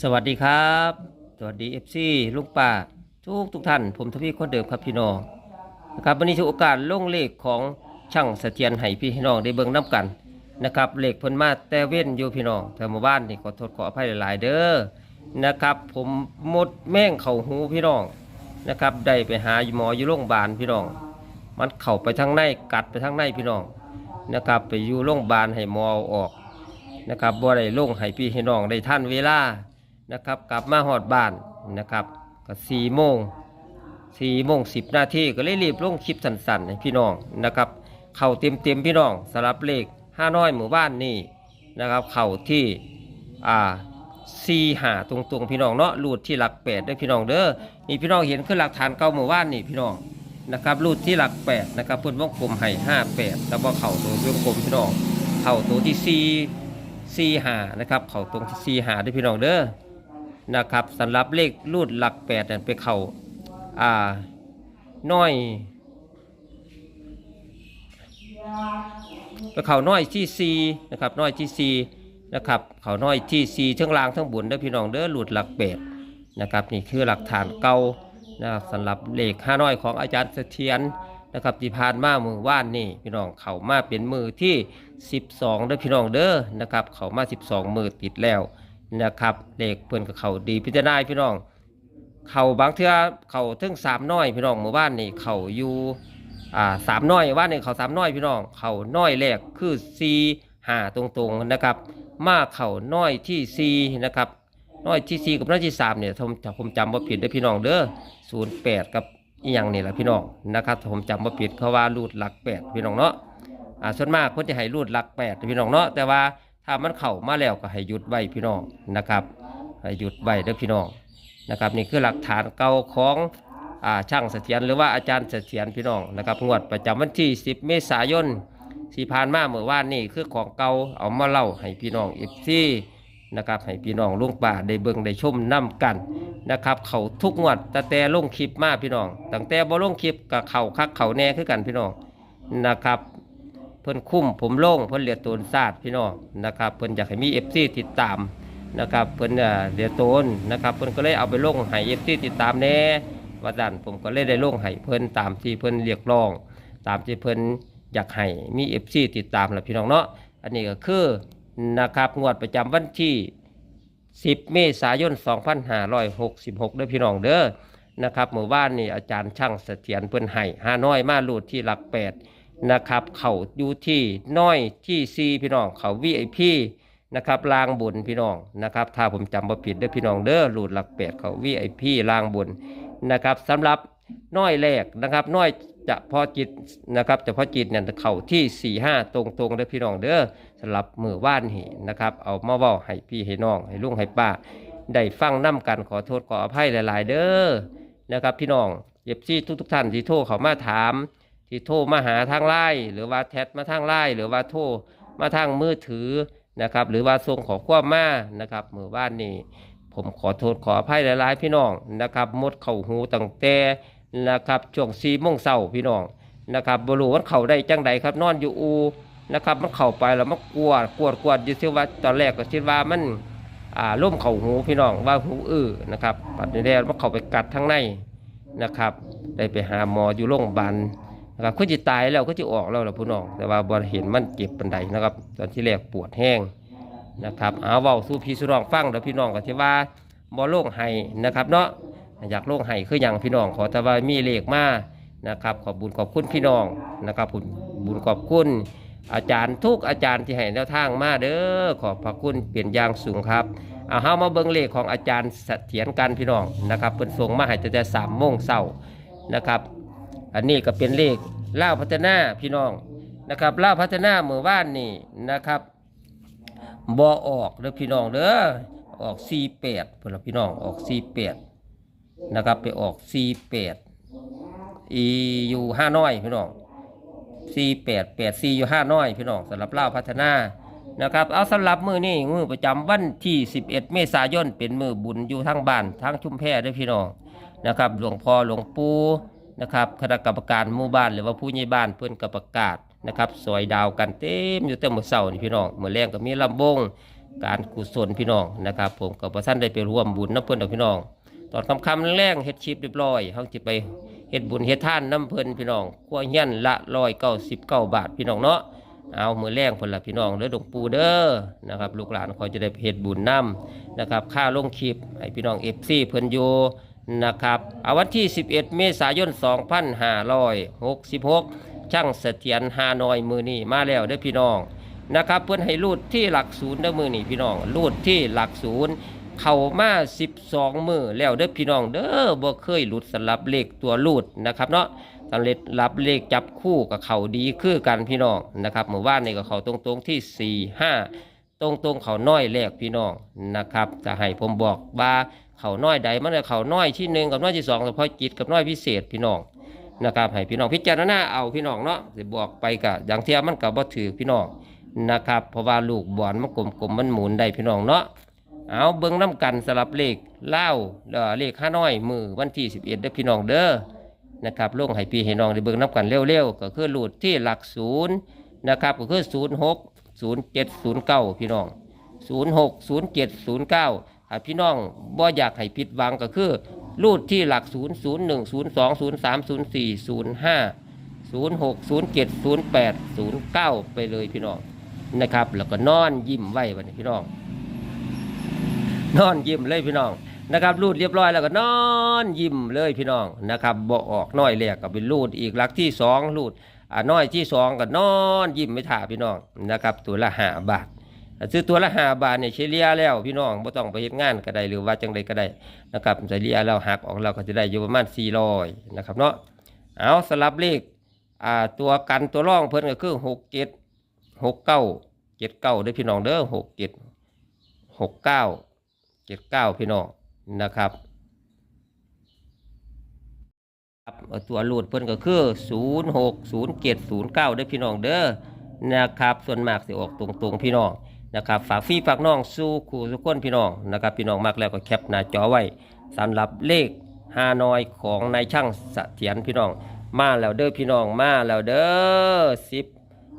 สวัสดีครับ สวัสดีเอฟซีลูกป่าทุกทุกท่าน ผมทวีคนเดิมครับพี่น้องนะครับวันนี้ถือโอกาสลงเลขของช่างเสถียรให้พี่น้องได้เบิ่งน้ำกันนะครับเลขเพิ่นมาแต่เว้นอยู่พี่น้องแต่หมู่บ้านนี่ขอโทษขออภัยหลาย ๆ เด้อนะครับ ผมหมดแม่งเข่าหูพี่น้องนะครับได้ไปหาหมออยู่โรงพยาบาลพี่น้อง มันเข้าไปทางในกัดไปทางในพี่น้องนะครับไปอยู่โรงพยาบาลให้หมอเอาออกนะครับบ่ได้ลงให้พี่ให้น้องได้ท่านเวลา นะครับ กลับมาหอดบ้านนะครับก็สี่โมงสี่โมงสิบนาทีก็เลยรีบลงคลิปสั้นๆให้พี่น้องนะครับ เข่าเต็มเต็มๆพี่น้องสำหรับเลขห้าน้อยหมู่บ้านนี่นะครับ เข่าที่อ่าสี่หาตรงๆพี่น้องเนาะรูดที่หลักแปดด้วยพี่น้องเด้อนี่พี่น้องเห็นคือหลักฐานเก่าหมู่บ้านนี่พี่น้องนะครับรูดที่หลักแปดนะครับเพิ่นวงกลมให้ห้าแปดแต่ว่าเข่าตัววงกลมพี่น้องเข่าตัวที่สี่ซีหานะครับ เข่าตรงที่ซีหาด้วยพี่น้องเด้อ นะครับสำหรับเลขรูดหลักแปดเนี่ยไปเขาอ่าน้อยไปเขาน้อยที่ซีนะครับน้อยที่ซีนะครับเขาน้อยที่ซีทั้งล่างทั้งบนเด้อพี่น้องเด้อหลุดหลักแปดนะครับนี่คือหลักฐานเก่านะครับสำหรับเลขห้าน้อยของอาจารย์เสถียรนะครับที่ผ่านมามือว่านนี่พี่น้องเขามาเป็นมือที่ 12เด้อพี่น้องเด้อนะครับเขามา 12 มือติดแล้ว นะครับเลขเพิ่นกับเขาดีพิจารณาพี่น้อง เขาบางเทื่อเขาถึงสามน้อยพี่น้องหมู่บ้านนี่เขาอยู่อ่าสามน้อยว่านนี่เขาสามน้อยพี่น้อง เขาน้อยแรกคือซีหาตรงๆนะครับ มาเขาน้อยที่ซีนะครับน้อยที่ซีกับน้อยที่สามเนี่ยผมผมจำว่าผิดเด้พี่น้องเด้อศูนย์แปดกับอีหยังนี่แหละพี่น้องนะครับผมจำว่าผิดเขาว่ารูดหลักแปดพี่น้องเนาะอ่าส่วนมากเพิ่นจะให้รูดหลักแปดพี่น้องเนาะแต่ว่า ถ้ามันเข้ามาแล้วก็ให้หยุดไว้พี่น้องนะครับให้หยุดไว้เด้อพี่น้องนะครับ นี่คือหลักฐานเก่าของอ่าช่างเสถียรหรือว่าอาจารย์เสถียรพี่น้องนะครับงวดประจำวันที่ 10 เมษายนที่ผ่านมาเมื่อวานนี่คือของเก่าเอามาเล่าให้พี่น้องอีกที่นะครับให้พี่น้องลุงป่าได้เบิ่งได้ชมน้กันนะครับ เขาทุกงวดแตั้งแต่ลงคลิปมาพี่น้องตั้งแต่บ่ลงคลิปกับเขาคักเขาแน่คือกันพี่น้องนะครับ เพิ่นคุ้มผมโล่งเพิ่นเรียกตูนศาสตร์พี่น้องนะครับเพิ่นอยากให้มีเอฟซีติดตามนะครับเพิ่นเอ่อเรียกตูนนะครับเพิ่นก็เลยเอาไปโล่งให้เอฟซีติดตามแน่ว่าดันผมก็เลยได้โล่งให้เพิ่นตามที่เพิ่นเรียกร้อง ตามที่เพิ่นอยากให้มีเอฟซีติดตามแหละพี่น้องเนาะอันนี้ก็คือนะครับงวดประจำวันที่ 10 เมษายน 2566ด้อพี่น้องเด้อนะครับเมื่อวานนี่อาจารย์ช่างเสถียรเพิ่นให้ห้าน้อยมาลูดที่หลักแปด นะครับ เขาอยู่ที่น้อยที่ซีพี่น้อง เขา VIP นะครับลางบุญพี่น้องนะครับ ถ้าผมจำบ่ผิดเด้อพี่น้องเด้อหลุดหลักแปดเขา VIP ลางบุญนะครับสำหรับน้อยแรกนะครับน้อยจะพอจิตนะครับจะพอจิตเนี่ยเขาที่สี่ห้าตรงตรงๆเด้อพี่น้องเด้อสำหรับมือว่านเหนะครับ เอามาว้าให้พี่ให้น้อง ให้ลุงให้ป้าได้ฟังน้กันขอโทษขออภัยหลาย ๆ เด้อนะครับ พี่น้องเย็บซี่ทุกๆท่านที่โทรเขามาถาม ที่โทรมาหาทางไลน์หรือว่าแชทมาทางไลน์หรือว่าโทรมาทางมือถือนะครับ หรือว่าส่งขอความมานะครับมือบ้านนี้ผมขอโทษขออภัยหลายๆพี่น้องนะครับมดเข่าหูตั้งแต่นะครับช่วงสี่โมงเช้าพี่น้องนะครับบรูว่าเข่าได้จังใดครับ นอนอยู่อูนะครับมันเข่าไปแล้วมันกวดกวดกวดอยู่ที่ว่าตอนแรกก็คิดว่ามันอ่าล่มเข่าหูพี่น้องว่าหูอื้อนะครับปัจจุบันมันเข่าไปกัดทั้งในนะครับ ได้ไปหาหมออยู่โรงพยาบาล นะครับเขาจะตายแล้วก็จะออกแล้วล่ะพี่น้องแต่ว่าบ่เห็นมันเจ็บปันใดนะครับ ตอนที่แรกปวดแห้งนะครับเอาเว้าสู้พี่สุน้องฟังเดี๋ยวพี่น้องก็ที่ว่าบ่โล่งไห้นะครับ เนาะอยากโล่งไห้คืออย่างพี่น้องขอแต่ว่ามีเลขมานะครับ ขอบบุญขอบคุณพี่น้องนะครับบุญบุญขอบคุณอาจารย์ทุกอาจารย์ที่ให้แนวทางมาเด้อขอบพระคุณเปลี่ยนยางสูงครับเอาเฮามาเบิ่งเลขของอาจารย์เสถียรกันพี่น้องนะครับเพิ่นส่งมาให้แต่3โมงเช้านะครับ อันนี้ก็เป็นเลขล่าวพัฒนาพี่น้องนะครับล่าวพัฒนาเมื่อวานนี่นะครับบอออกเด้อพี่น้องเด้อออก48เพื่อนพี่น้องออก48นะครับไปออก48อีอยู่ห้าน้อยพี่น้อง48 84อยู่ห้าน้อยพี่น้องสำหรับล่าวพัฒนานะครับเอาสำหรับมือนี่มือประจำวันที่ 11 เมษายนเป็นมือบุญอยู่ทั้งบ้านทั้งชุมแพเด้อพี่น้องนะครับหลวงพ่อหลวงปู่ นะครับคณะกรรมการหมู่บ้านหรือว่าผู้ใหญ่บ้านเพื่อนก็ประกาศนะครับสวยดาวกันเต็มอยู่เต็มหมดเสานี่พี่น้องเมื่อแรงก็มีลำวงการกุศลพี่น้องนะครับ ผมกับพระท่านได้ไปร่วมบุญน้ำเพิ่นดอกพี่น้อง ตอนคำคำแรงๆเฮ็ดชิปเรียบร้อยเขาจะไปเฮ็ดบุญเฮ็ดท่านน้ำเพิ่นพี่น้องขั้วเฮียนละร้อยเก้าสิบเก้าบาทพี่น้องเนาะเอามือแรงเพิ่นละพี่น้องเด้อดงปูเด้อนะครับลูกหลานคอยจะได้เฮ็ดบุญน้ำนะครับค่าลงคลิปให้พี่น้องเอฟซีเพิ่นอยู่ นะครับเอาวันที่ 11 เมษายน 2566 ช่างเสถียรฮานอยมือนี่มาแล้วเด้อพี่น้องนะครับเพิ่อนให้รูดที่หลักศูนย์เด้อมือนี่พี่น้องรูดที่หลักศูนย์เข้ามา 12 มือแล้วเด้อพี่น้องเด้อบ่เคยหลุดสลับเลขตัวรูดนะครับเนาะสำเร็จรับเลขจับคู่กับเขาดีคือกันพี่น้องนะครับเมื่อวานนี่ก็เขาตรงๆที่ 4 5 ตรงๆเขาน้อยแรกพี่น้องนะครับจะให้ผมบอกว่า เขาน้อยใดมันจะเขาน้อยที่หนึ่งกับน้อยที่สองเฉพาะจิตกับน้อยพิเศษพี่น้องนะครับให้พี่น้องพิจารณาเอาพี่น้องเนาะสิบอกไปกับอย่างเทียมันกับบ่ถือพี่น้องนะครับเพราะว่าลูกบอลมันกลมๆมันหมุนได้พี่น้องเนาะเอาเบิ้งน้ำกันสลับเลขเล่าเอ่อเลขห้าน้อยมือวันที่11เอ็ดเด้อพี่น้องเด้อนะครับลงให้พี่ให้น้องได้เบิ้งน้ำกันเร็วๆก็คือรูดที่หลักศูนย์นะครับก็คือ0 6 0 7 0 9พี่น้อง0 6 0 7 0 9ถ้า พี่น้องบ่อยากให้ผิดหวังก็คือรูดที่หลัก 0 0 1 0 2 0 3 0 4 0 5 0 6 0 7 0 8 0 9 ไปเลยพี่น้องนะครับ แล้วก็นอนยิ้มไว้วันนี้พี่น้อง นอนยิ้มเลยพี่น้องนะครับรูดเรียบร้อยแล้วก็นอนยิ้มเลยพี่น้องนะครับบ่ออกน้อยแรกก็เป็นรูดอีกหลักที่สองรูดอ่าน้อยที่สองก็นอนยิ้มไม่ถ่าพี่น้องนะครับ ตัวละห้าบาท ซื้อตัวละห้าบาทเนี่ยเฉลี่ยแล้วพี่น้องบ่ต้องไปเฮ็ดงานก็ได้หรือว่าจังใดก็ได้นะครับเฉลี่ยแล้วหักออกเราก็จะได้อยู่ประมาณ400นะครับเนาะเอาสลับเลขอ่าตัวกันตัวร่องเพิ่นก็คือ6 7 6 9 7 9ด้วยพี่น้องเด้อ6 7 6 9เจ็ดเก้าพี่น้องนะครับตัวรูดเพิ่นก็คือศูนย์หกศูนย์เจ็ดศูนย์เก้าได้พี่น้องเด้อนะครับ ส่วนมากสิออกตรงๆพี่น้อง นะครับฝากพี่ฝากน้องสู้คู่ทุกคนพี่น้องนะครับพี่น้องมากแล้วก็แคปหน้าจอไว้สำหรับเลขฮานอยของนายช่างเสถียรพี่น้อง มาแล้วเด้อพี่น้องมาแล้วเด้อสิบ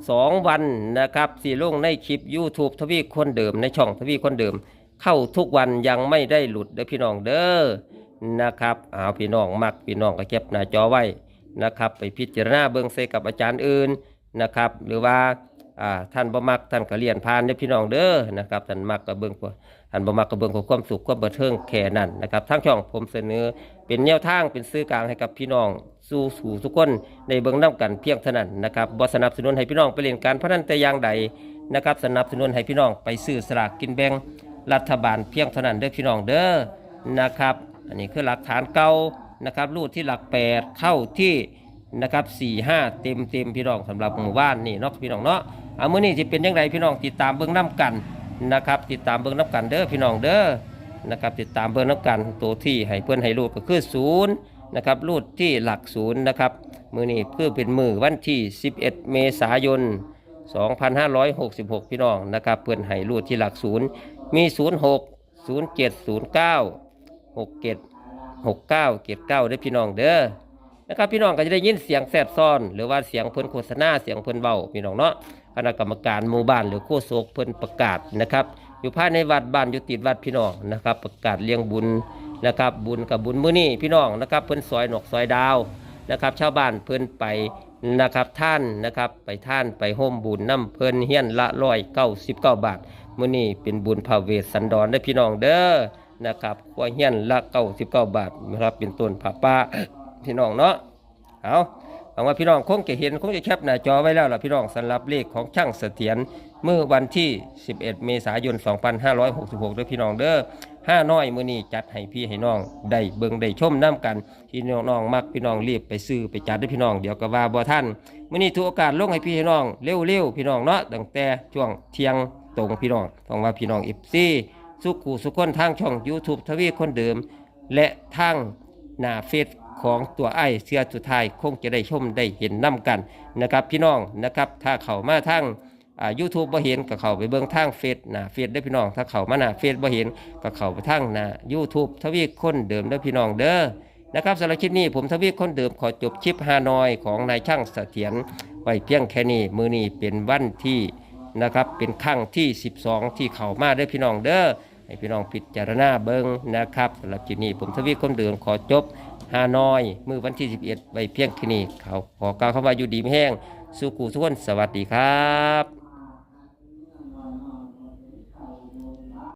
สองวันนะครับสี่ลงในคลิป YouTube ทวีคนเดิมในช่องทวีคนเดิม เข้าทุกวันยังไม่ได้หลุดเด้อพี่น้องเด้อนะครับเอาพี่น้องมักพี่น้องก็เก็บหน้าจอไว้นะครับ ไปพิจารณาเบิ่งใส่กับอาจารย์อื่นนะครับ หรือว่า อ่าท่านบ่มักท่านก็เรียนผ่านเด้อพี่น้องเด้อนะครับท่านมักก็เบิ่งกว่าท่านบ่มักก็เบิ่งความสุขความบันเทิงแค่นั้นนะครับทั้งช่องผมเสนอ เป็นแนวทางเป็นสื่อกลางให้กับพี่น้องสู่สู่ทุกคนในเบิ่งนํกันเพียงเท่านั้นนะครับบ่สนับสนุนให้พี่น้องไปเล่นการพนันแต่อย่างใดนะครับสนับสนุนให้พี่น้องไปซื้อสลากกินแบ่งรัฐบาลเพียงเท่านั้นเด้อพี่น้องเด้อนะครับ อันนี้คือหลักฐานเก่านะครับรูดที่หลักแปดเข้าที่ นะครับสี่ห้าเต็มเต็มพี่น้องสำหรับหมู่บ้านนี่เนาะพี่น้องเนาะเอามื้อนี้จะเป็นยังไงพี่น้องติดตามเบื้องน้ำกันนะครับ ติดตามเบื้องน้ำกันเด้อพี่น้องเด้อนะครับติดตามเบื้องน้ำกันตัวที่ให้เพื่อนให้รูดก็คือศูนย์นะครับรูดที่หลักศูนย์นะครับมือนี้เพื่อเป็นมือวันที่ 11 เมษายน 2566 พี่น้องนะครับเพื่อนให้รูดที่หลักศูนย์มี 06 07 09 67 69 79ด้พี่น้องเด้อ นะครับพี่น้องก็จะได้ยินเสียงแซดซ้อน หรือว่าเสียงเพิ่นโฆษณาเสียงเพิ่นเบาพี่น้องเนาะคณะกรรมการหมู่บ้านหรือโฆษกเพิ่นประกาศนะครับอยู่ภายในวัดบ้านอยู่ติดวัดพี่น้องนะครับ ประกาศเลี้ยงบุญนะครับบุญกับบุญมื้อนี้พี่น้องนะครับเพิ่นซอยหนกซอยดาวนะครับชาวบ้านเพิ่นไปนะครับท่านนะครับไปท่านไปห่มบุญน้ำเพิ่นเฮียนละร้อยเก้าสิบเก้าบาทมื้อนี้เป็นบุญพระเวสสันดรได้พี่น้องเด้อนะครับครัวเฮียนละเก้าสิบเก้าบาทนะครับเป็นต้นผ้าป่า พี่น้องเนาะเอาหวังว่าพี่น้องคงจะเห็นคงจะแคปหน้าจอไว้แล้วล่ะพี่น้องสำหรับเลขของช่างเสถียรเมื่อวันที่ 11 เมษายน 2566ด้วยพี่น้องเด้อห้าน้อยมื้อนี้จัดให้พี่ให้น้องได้เบิ่งได้ชมน้ำกันพี่น้องมักพี่น้องรีบไปซื้อไปจัดด้วยพี่น้องเดี๋ยวก็ว่าบ่ท่านมื้อนี้ทุกโอกาสลงให้พี่ให้น้องเร็วๆพี่น้องเนาะตั้งแต่ช่วงเที่ยงตรงพี่น้องต้องว่าพี่น้องเอฟซี่สุขูสุขคนทางช่อง YouTube ทวีคนเดิม และทางหน้าเฟซ ของตัวไอ้เสื้อสุดท้ายคงจะได้ชมได้เห็นน้ำกันนะครับพี่น้องนะครับถ้าเขามาทางอ่า YouTube บ่เห็นก็เข้าไปเบิ่งทางเฟซน้าเฟซได้พี่น้อง ถ้าเข้ามาหน้าเฟซบ่เห็นก็เข้าไปทางหน้า YouTube ทวีคนเดิมเด้พี่น้องเด้อนะครับสำหรับคลิปนี้ผมทวีคนเดิมขอจบคลิปฮานอยของนายช่างเสถียรไว้เพียงแค่นี้มือนี้เป็นวันที่นะครับเป็นครั้งที่ 12 ที่เข้ามาเด้พี่น้องเด้อ ให้พี่น้องพิจารณาเบิ้งนะครับสำหรับจีนี้ผมทวีคมเดิมขอจบฮานอยมือวันที่ 11ไว้เพียงแค่นี้เขาขอกล่าวคำว่าอยู่ดีไม่แห้งสุขุทุกคนสวัสดีครับ